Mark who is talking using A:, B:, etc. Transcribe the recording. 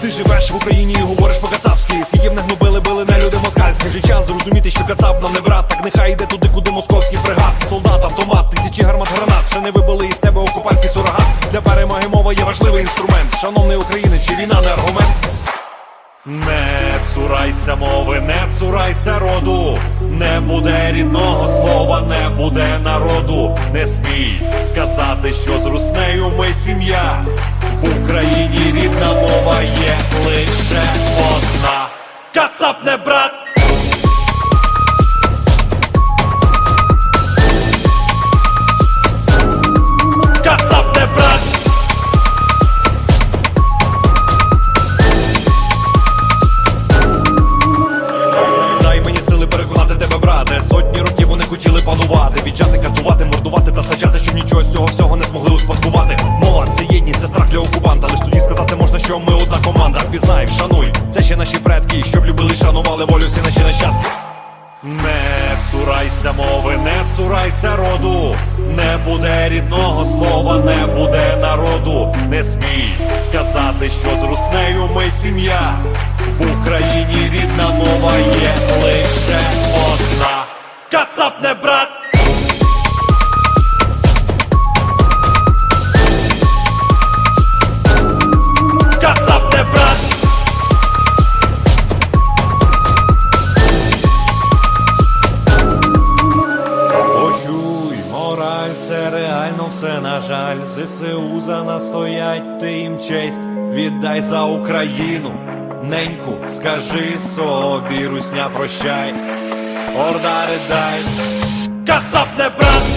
A: Ти живеш в Україні і говориш по-кацапськи. Скільки б не гнобили, били не люди москальські Вже час зрозуміти, що кацап нам не брат Так нехай йде туди, куди московський фрегат. Солдат, автомат, тисячі гармат гранат. Ще не вибили із тебе окупантський сурогат. Для перемоги мова є важливий інструмент. Шановний українець, чи війна не аргумент? Не цурайся мови, не цурайся роду, не буде рідного слова, не буде народу. Не смій сказати, що з руснею ми сім'я. В Україні рідна Кацап окупанта. Лиш тоді сказати можна, що ми одна команда. Пізнай, вшануй, це ще наші предки, щоб любили, шанували волю всі наші нащадки. Не цурайся мови, не цурайся роду, не буде рідного слова, не буде народу. Не смій сказати, що з руснею ми сім'я. В Україні рідна мова є лише одна. Кацап не брат! Все на жаль. ЗСУ за нас стоять, ти їм честь, віддай за Україну. Неньку, скажи собі, русня, прощай, орда ридай, кацап не брат!